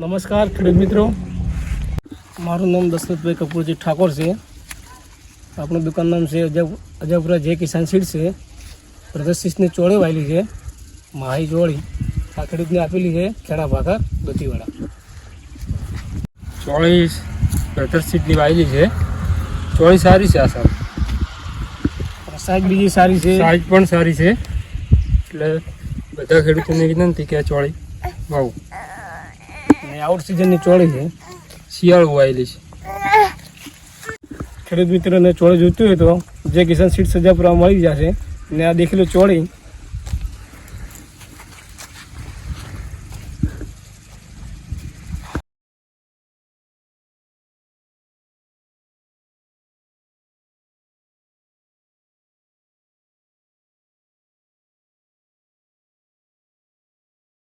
નમસ્કાર ખેડૂત મિત્રો. મારું નામ દશરથભાઈ કપૂરજી ઠાકોર છે. આપણું દુકાન નામ છે અજબ અજબપુરા જે કિસાન સીડ છે. પ્રદર્શિતની ચોળી વાયેલી છે. માહી ચોળી. આ ખેડૂતને આપેલી છે ખેડા ભાગા દોતીવાડા. ચોળીસ પ્રદર્શિતની વાયેલી છે. ચોળી સારી છે આ સાહેબ સાઈઝ બીજી સારી છે. સાઈઝ પણ સારી છે. એટલે બધા ખેડૂતોને વિનંતી કે આ ચોળી વાવું. આઉટ સિઝનની ચોળી છે. શિયાળું વાયેલી છે. ખેડૂત મિત્રોને ચોળી જોઈતી હોય તો જે કિસાન સીટ સજાપુરા મળી જશે ને આ દેખેલું ચોળી